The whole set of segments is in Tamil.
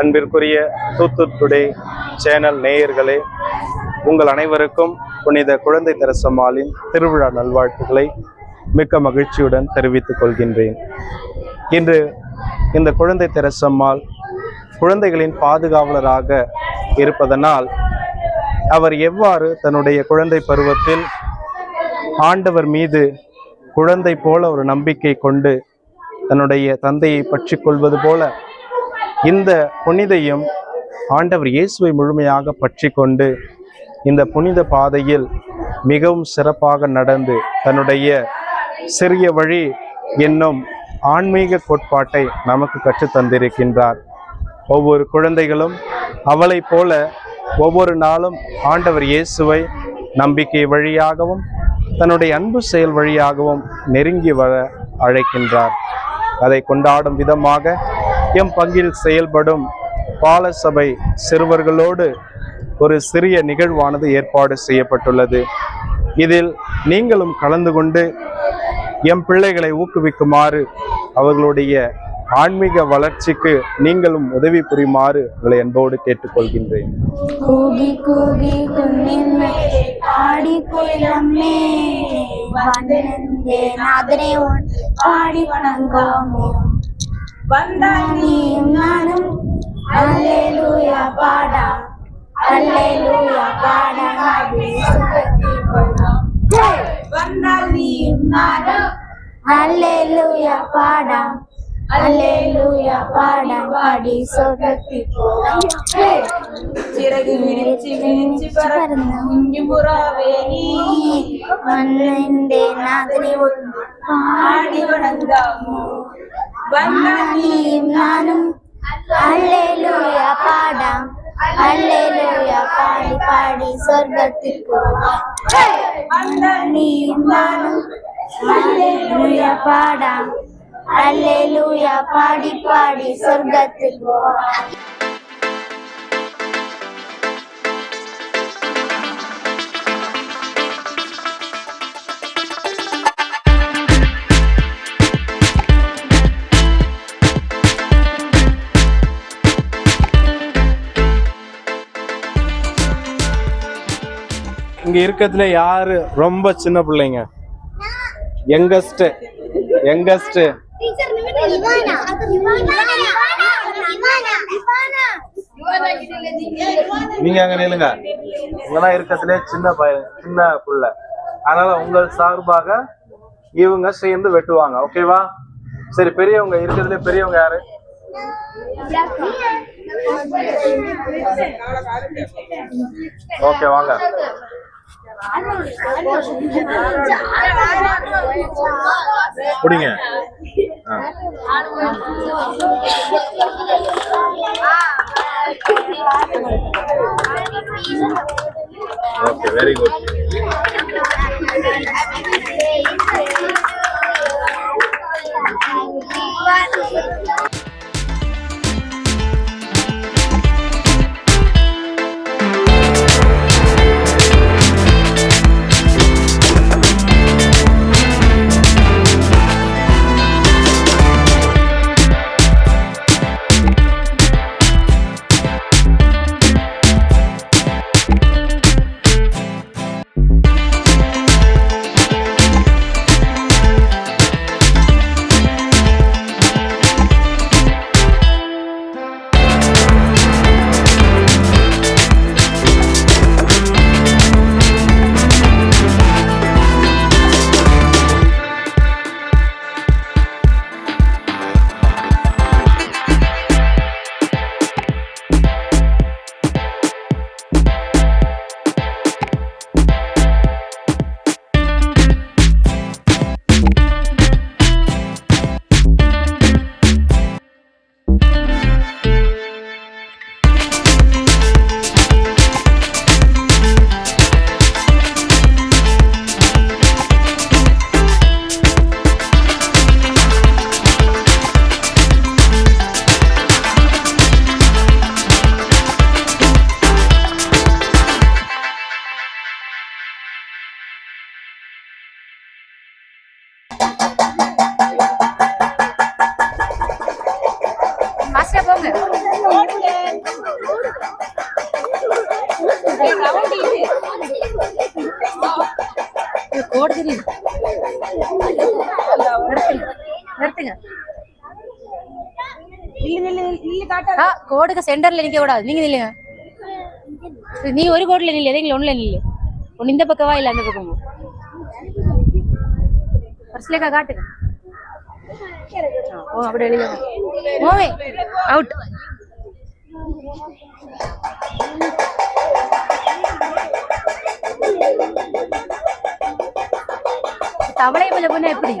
அன்பிற்குரிய தூத்து டுடே சேனல் நேயர்களே உங்கள் அனைவருக்கும் புனித குழந்தை தெரசம்மாளின் திருவிழா நல்வாழ்த்துக்களை மிக்க மகிழ்ச்சியுடன் தெரிவித்துக் கொள்கின்றேன். இன்று இந்த குழந்தை தெரசம்மாள் குழந்தைகளின் பாதுகாவலராக இருப்பதனால் அவர் எவ்வாறு தன்னுடைய குழந்தை பருவத்தில் ஆண்டவர் மீது குழந்தை போல ஒரு நம்பிக்கை கொண்டு தன்னுடைய தந்தையை பற்றி கொள்வது போல இந்த புனிதையும் ஆண்டவர் இயேசுவை முழுமையாக பற்றி கொண்டு இந்த புனித பாதையில் மிகவும் சிறப்பாக நடந்து தன்னுடைய சிறிய வழி என்னும் ஆன்மீக கோட்பாட்டை நமக்கு கற்றுத் தந்திருக்கின்றார். ஒவ்வொரு குழந்தைகளும் அவளைப் போல ஒவ்வொரு நாளும் ஆண்டவர் இயேசுவை நம்பிக்கை வழியாகவும் தன்னுடைய அன்பு செயல் வழியாகவும் நெருங்கி வர அழைக்கின்றார். அதை கொண்டாடும் விதமாக எம் பங்கில் செயல்படும் பாலசபை சிறுவர்களோடு ஒரு சிறிய நிகழ்வானது ஏற்பாடு செய்யப்பட்டுள்ளது. இதில் நீங்களும் கலந்து கொண்டு எம் பிள்ளைகளை ஊக்குவிக்குமாறு அவர்களுடைய ஆன்மீக வளர்ச்சிக்கு நீங்களும் உதவி புரியுமாறு உங்களை அன்போடு கேட்டுக்கொள்கின்றேன். கூகி கூகி குன்னின்மை ஆடி குயிலம்மே வந்தே பாடி വന്നാൽ നീയും ഞാനും അല്ലേലൂയ പാടാം. അല്ലേലൂയ പാടാം. വന്നാൽ നീയും ഞാനും അല്ലേലൂയ പാടാം. അല്ലേലൂയ പാടാം. പാടി സ്വർഗത്തിൽ പോകാം. ചിറക് വിരിച്ച് വിരിച്ച് പറന്ന് കുഞ്ഞുപുറാവേ നീ. മണ്ണിന്റെ നാദിനെ ഒന്ന് പാടി വണങ്ങാമോ? வந்த நீயும் நானும். அல்லேலூயா பாடாம். அல்லேலூயா பாடி பாடி சொர்க்கத்தில் போவான் வந்த நீயும் நானும். அல்லேலூயா பாடாம். அல்லேலூயா பாடி பாடி சொர்க்கத்தில் போவான் இங்க இருக்கிறதுல யாரு? ரொம்ப சின்ன பிள்ளைங்க. யங்கஸ்ட் யங்கஸ்ட் நீங்க அங்க நில்லுங்க. இங்கெல்லாம் இருக்கிறதுலே சின்ன பையன் சின்ன புள்ள. அதனால உங்கள் சார்பாக இவங்க சேர்ந்து வெட்டுவாங்க. ஓகேவா சரி பெரியவங்க இருக்கிறதுலே பெரியவங்க யாரு? ஓகே வாங்க. பிடிங்க ஓகே வெரி குட் தெரியுது நிறுத்துங்க. கோடுக்கு சென்டர்ல நிக்க கூடாது. நீங்க நில்லுங்க. நீ ஒரு கோட்ல நில்லு எதையும் ஒண்ணுல நில்லு. ஒன்னு இந்த பக்கவா இல்ல அந்த பக்கமா? பர்ஸ்லேக்கா காட்டுங்க. வெளியில போவே அவுட் தவளை மேல எப்படி?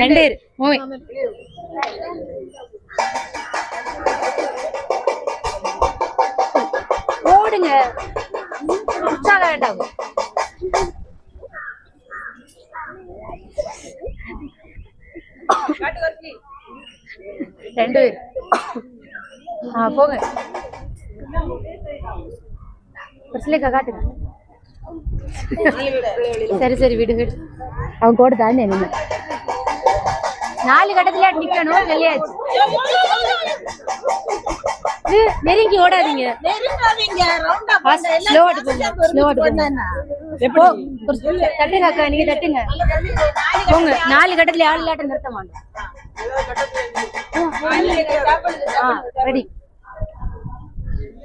ரெண்டு. மூவி. ஓடுங்க. உற்சாக வேண்டாம். ரெண்டு. பேர் ஆ போங்க. பிரச்சனைக்கா காட்டுங்க. சரி சரி விடு விடு. அவன் கூட தாண்டி நாலு கட்டத்துல நிக்கணும் வெளியாச்சு நெருங்கி ஓடாதீங்க. ஆட்டு தட்டுங்க அக்கா நீங்க தட்டுங்க. போங்க நாலு கட்டத்துல ஆள் இல்லாட்ட நிறுத்த மாட்டேன். ரெடி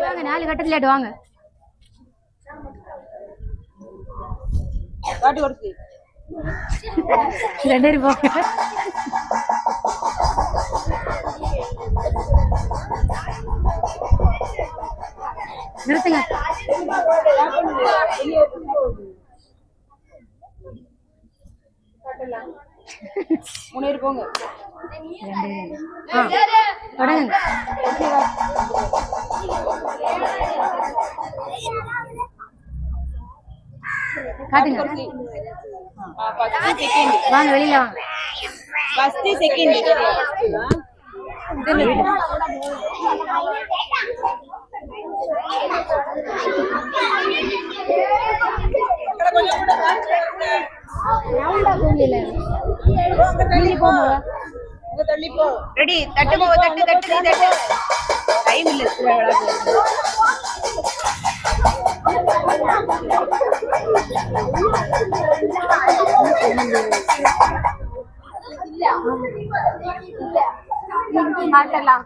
வாங்க நாலு கட்டத்துல வாங்க. காட்டு ஒருத்தி ரெண்டு போங்க. நிறுத்துங்க. பேர் போங்க. ஆ தொடங்குங்க காட்டுங்க வாங்க வெளியில வாங்க. ஃபர்ஸ்ட் செகண்ட் ரெடி தட்டு போ தட்டு தட்டு நீ தட்டு டைம் இல்ல காட்டலாம்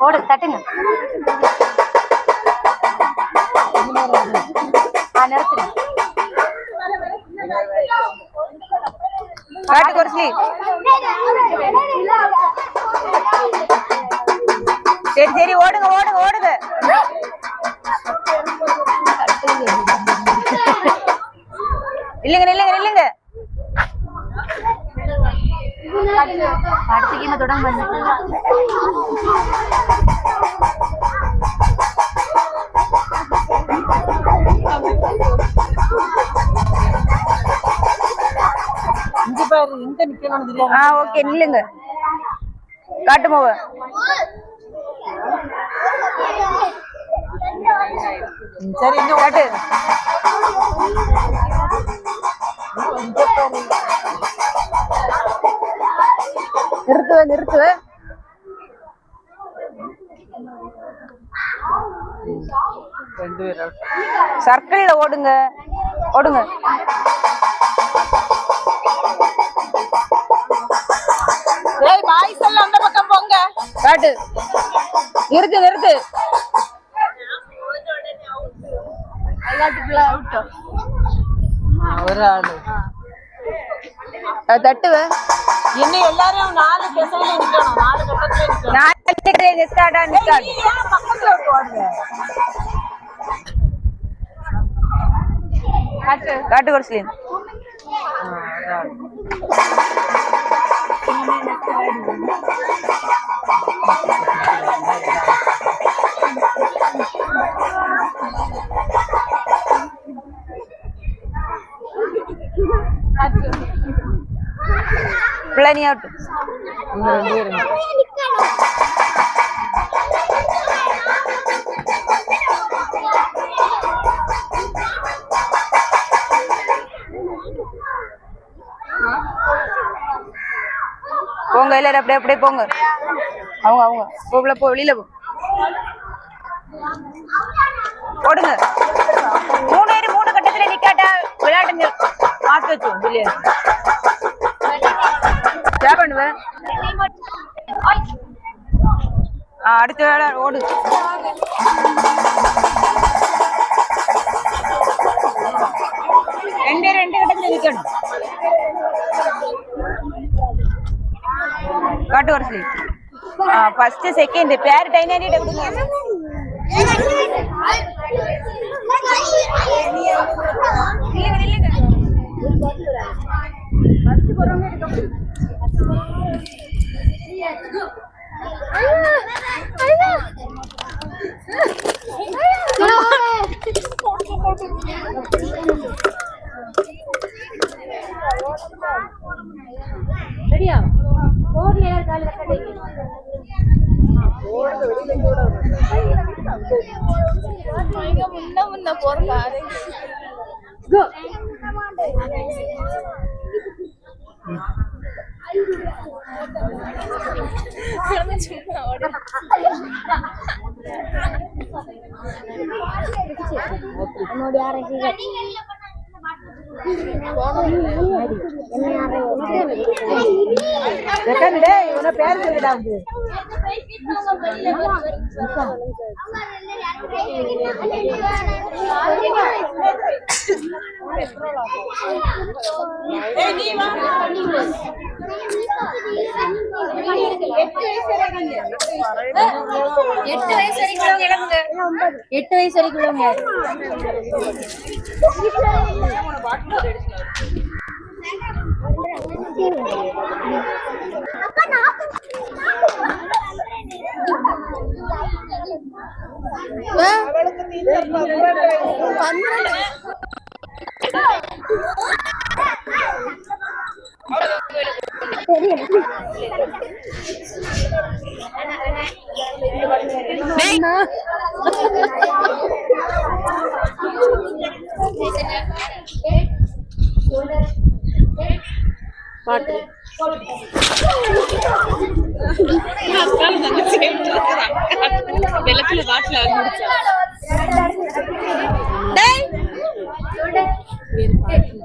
போடு தட்டுங்க. ஆ நிறுத்துங்க. காட்டு குறைச்சி சரி சரி ஓடுங்க ஓடுங்க ஓடுங்க. இல்லைங்க இல்லைங்க இல்லைங்க. நில்லுங்க அடுத்த கீழே தொடங்க ஆ ஓகே நில்லுங்க. காட்டு போவ சரி இன்னும் காட்டு. நிறுத்துவ நிறுத்துவ சர்க்கிள்ல ஓடுங்க. ஓடுங்க. ஏய் பாய்ஸ் எல்லாம் அந்த பக்கம் போங்க. காட்டு. நிறுத்து நிறுத்து. ஒரு ஆளு. தட்டுவ. இன்னும் எல்லாரும் நாலு திசையில நிக்கணும் நாலு பக்கத்துல நிக்கணும். நாலு நிஸ்டாடா நிஸ்டாட் ஏன் பக்கத்துல விட்டு ஓடுங்க காட்டு காட்டு குரஸ்லின் பிள்ளை ஆகட்டும் போங்க எல்லாரும் அப்படியே அப்படியே போங்க. அவங்க அவங்க. போகல போ வெளியில போ. போடுங்க மூணு பேர் மூணு கட்டத்துல நிக்காட்டா விளையாட்டு மாத்தி வச்சோம் இல்லையா என்ன பண்ணுவேன் அடுத்த வேலை ஓடு ரெண்டு ரெண்டு கட்டத்துல நிக்கணும் காட்டு வரிசை ஃபர்ஸ்ட் செகண்ட் பேர் டைனாடி கொடுங்க ரெடியா என்னுடைய ரசிகர் பேர் சொல்லிடா எட்டு வயசு வரைக்கும் எட்டு வயசு வரைக்கும் Thank you.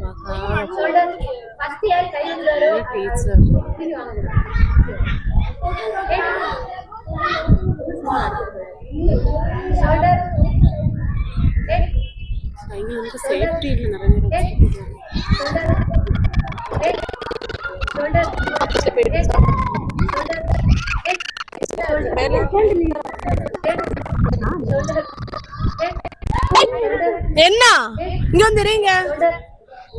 உள்ளவங்க யாரு என்ன? இங்க வந்துறீங்க.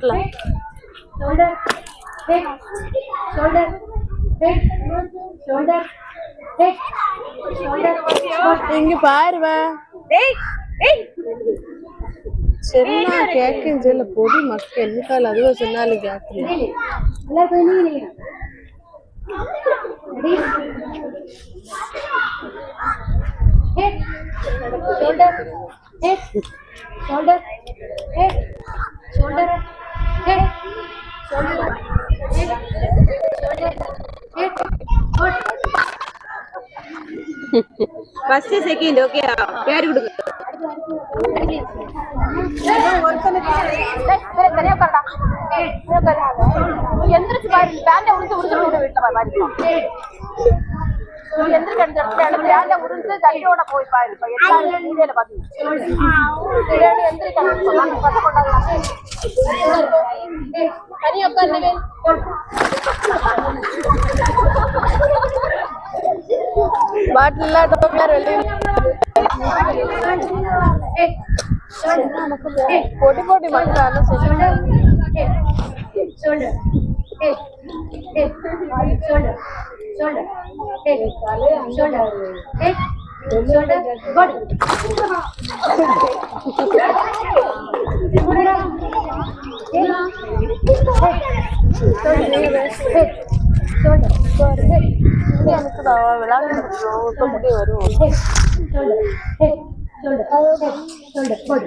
பாட்டில இங்க பாருவா டேய் டேய் சொன்னா கேட்கும் சொல்ல பொடி மக்கள் என்னக்கால் அதுவா சொன்னாலும் head, shoulder, head, foot. First second okay பேர் கொடுங்க தனியா உட்காருடா. ஏய், உட்காரு. எந்திரிச்சு பாரு பேண்ட உரிச்சு உரிச்சு விட வீட்டுல பாரு பாரு. நீ எந்திரிக்க அந்த இடத்துல அந்த பேண்ட உரிச்சு தண்ணியோட போய்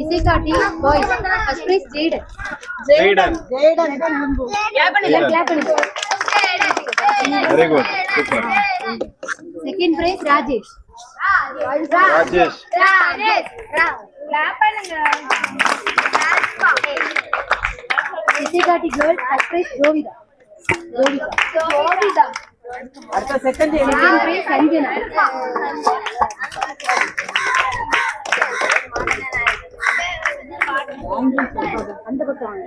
ಇಸಿಕಾಟಿ boys first prize Jaden Jaden Jaden clap ಮಾಡಿ ಕ್ಲಾಪ್ ಮಾಡಿ very good super second prize Rajesh Rajesh Rajesh clap ಮಾಡಿ ಇಸಿಕಾಟಿ ಗರ್ಲ್ ಫಸ್ಟ್ ಪ್ರೈಸ್ ಗೋವಿದಾ ಗೋವಿದಾ ಗೋವಿದಾ அடுத்த செகண்ட் சஞ்சனா அந்த பக்கம்.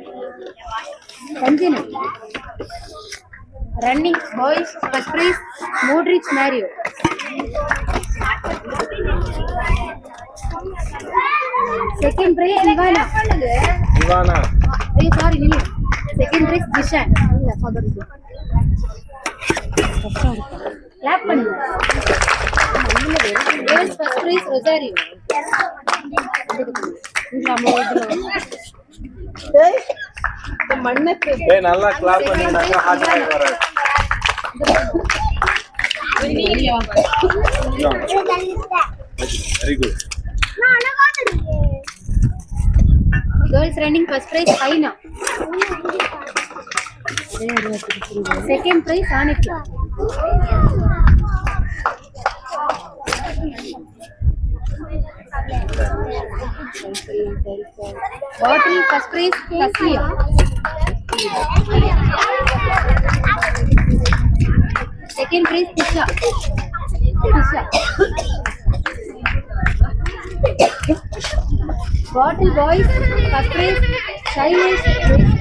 Sanjana running boys first prize Modric Mario second prize Ivana Ivana ஐயோ சாரி நீ செகண்ட் பிரைஸ் ஜிஷான் இல்ல ஃபாதர் கிளாப் பண்ணுங்க நல்லா கிளாப் பண்ணினாங்க ஹார்ட் அட்டாக் வராது very good girls running first prize ஃபைனா second prize ஆனிக்கு bottle first prize Tasliya second prize Disha Disha bottle boys first prize Shailesh clap பண்ணுங்க